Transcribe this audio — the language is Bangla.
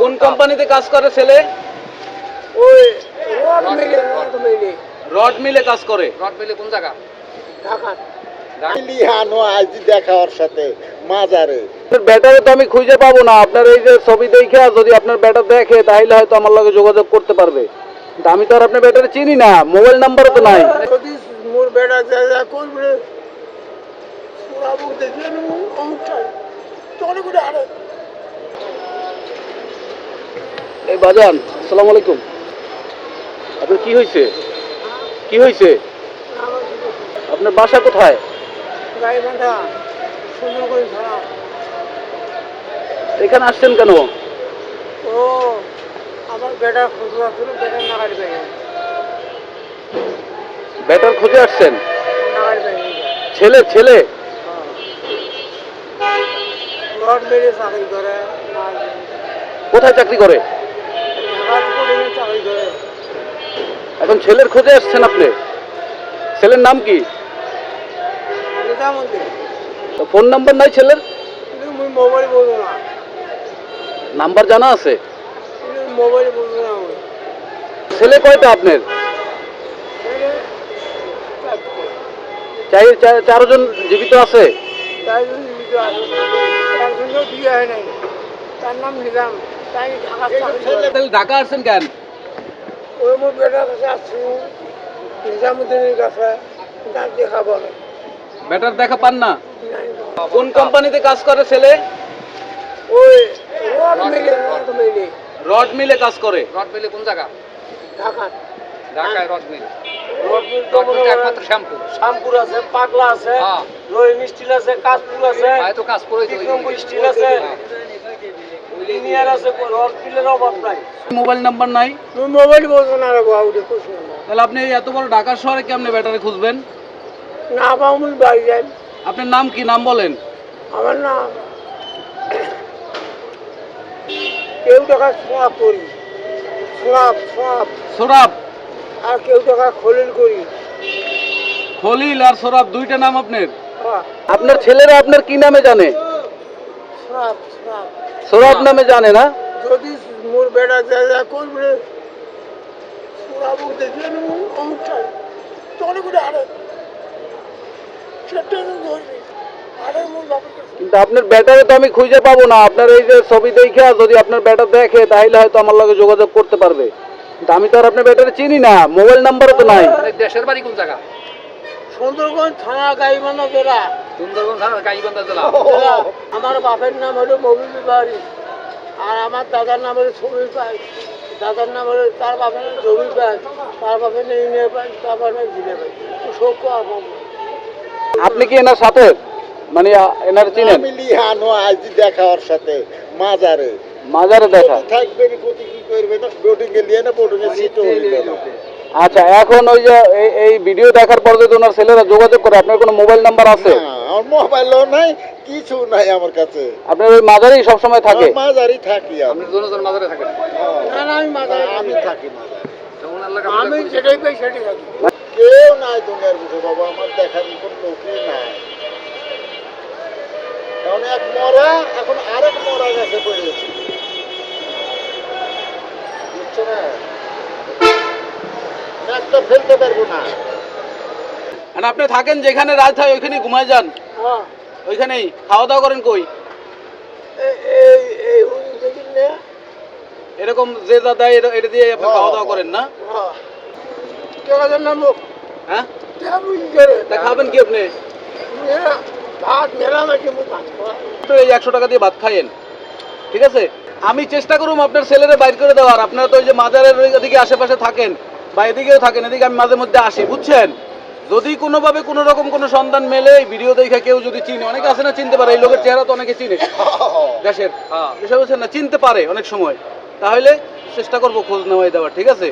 কোন কোম্পানিতে কাজ করে ছেলে? ওই রড মিলে রড মিলে। রড মিলে কাজ করে? রড মিলে কোন জায়গা? ঢাকা। লিহানো আজ দেখা ওর সাথে মাজারে। আপনার ব্যাটারে তো আমি খুঁজে পাবো না। আপনার এই যে ছবি দেখে যদি আপনার ব্যাটার দেখে তাহলে হয়তো আমার লগে যোগাযোগ করতে পারবে। আমি তো আর আপনার ব্যাটারে চিনি না। মোবাইল নাম্বারও তো নাই। যদি মোর বেটা যা যা করবে পুরা বুক আরে এই বাজান আসসালামু আলাইকুম। আপনার কি হয়েছে কি হয়েছে আপনার বাসা কোথায়? এখানে আসছেন কেন? ও আমার বেটা খুচরা ছিল বেটা নাগাড়ি ব্যাটার খুঁজে আসছেন? ছেলে ছেলে? করে কোথায় চাকরি করে ঢাকা করে চাকরি করে এখন ছেলের খোঁজে আসছেন আপনি? ছেলের নাম কি? ফোন নাম্বার নাই ছেলের? মুই মোবাইল বলব না। নাম্বার জানা আছে? কিন্তু মোবাইল বলব না ছেলে কয়টা আপনার? চারজন জীবিত আছে? তাই জন্য জীবিত আছে। একজনকেও বিয়ে নাই। তার নাম নিজাম। তাই ঢাকা চাকরি তাহলে ঢাকা আসছেন কেন? ওই বেটার কাছে আসছি নিজামুদ্দিনের কাছে তার দেখা বলে। ব্যাটার দেখা পান না? কোন কোম্পানিতে কাজ করে ছেলে? ওই রড মিলে রড মিলে। রড মিলে কাজ করে। রড মিলে কোন জায়গা? ঢাকা ঢাকায় রড মিল। আছে পাগলা আছে হ্যাঁ। রহিম স্টিল আছে কাশপুর আছে। বিক্রমপুর স্টিল আছে। লিনিয়ার আছে রড অভাব নাই। মোবাইল নাম্বার নাই? মোবাইল বলছো না রে বাবু দেখো শুনো। তাহলে আপনি এই এত বড় ঢাকা শহরে কেমনে ব্যাটারে খুঁজবেন? না বাড়ি আপনার নাম কি? নাম বলেন। আমার নাম কেউ টাকা সোয়াব করি। সোয়াব সোয়াব। সোরাব? আর কেউ টাকা খলিল করি। খলিল আর সোরাব দুইটা নাম আপনার? হ্যাঁ, আপনার ছেলেরা আপনার কি নামে জানে? সোয়াব সোয়াব। সোরাব নামে জানে না? যদি মোর বেটা যা যা করবে সোয়াব দেখলে অমুকটাই। তখন করে আরে। সেটা ধরবি আরে মোর বাপের কাছে। কিন্তু আপনার ব্যাটারে তো আমি খুঁজে পাবো না। আপনার এই যে ছবি দেখে যদি আপনার ব্যাটার দেখে তাহলে হয়তো আমার লগে যোগাযোগ করতে পারবে। আমি তো আর আপনার ব্যাটারে চিনি না। মোবাইল নাম্বারও তো নাই। দেশের বাড়ি কোন জায়গা? সুন্দরগঞ্জ থানা গাইবান্ধা জেলা। সুন্দরবন থানা গাইবান্ধা জেলা। জেলা। আমার বাপের নাম হলো মবিল বাড়ি আর আমার দাদার নাম হলো ছবি পাই দাদার নাম হলো তার বাপের নাম ছবি পাই তার বাপের নাম ইনে পাই তার বাপের নাম জিনে পাই শোক আপনি কি এনার সাথে? মানে এনার চিনেন? আমি লিহানো আজ দেখা ওর সাথে মাজারে। মাজারে দেখা। থাকবে কি করবে? না বোটিং এ লিয়ে না বোটিং এ সিটও হইবে না। আচ্ছা এখন ওই যে এই- ভিডিও দেখার পর যদি ওনার ছেলেরা যোগাযোগ করে আপনার কোনো মোবাইল নাম্বার আছে? আমার মোবাইলও নাই কিছু নাই আমার কাছে। আপনার ওই মাজারেই সবসময় থাকে? থাকি আমি। আপনি দুজন মাঝারে থাকেন? না না আমি মাথায় আমি থাকি মাজারে আমি পাই সেটাই থাকি। কেউ নাই দুনিয়ার বুঝে বাবা আমার দেখার মতন লোকই নাই। কারণ এক মরা এখন ম্যাচটা ফেলতে পারব না। আর আপনি থাকেন যেখানে রাত হয় ওইখানেই ঘুমায় যান। হ্যাঁ। ওইখানেই। খাওয়া দাওয়া করেন কই? এই এই এই দেখিন না। এরকম যে যা দেয় এটা- দিয়ে আপনি খাওয়া দাওয়া করেন না? হ্যাঁ। হ্যাঁ? তা খাবেন কি আপনি? ভাত তো এই একশো টাকা দিয়ে ভাত খাইয়েন। ঠিক আছে? আমি চেষ্টা করুম আপনার ছেলেরে বাইর করে দেওয়ার। আপনারা তো ওই যে মাজারের ওইদিকে আশেপাশে থাকেন। বা এদিকেও থাকেন এদিকে আমি মাঝে মধ্যে আসি বুঝছেন? যদি কোনোভাবে কোনো রকম কোনো সন্ধান মেলে এই ভিডিও দেখে কেউ যদি চিনে অনেকে আছে না চিনতে পারে এই লোকের চেহারা তো অনেকে চিনে। দেশের বিষয় এসব হচ্ছে না চিনতে পারে অনেক সময়। তাহলে চেষ্টা করব খোঁজ নেওয়াই দেওয়ার ঠিক আছে?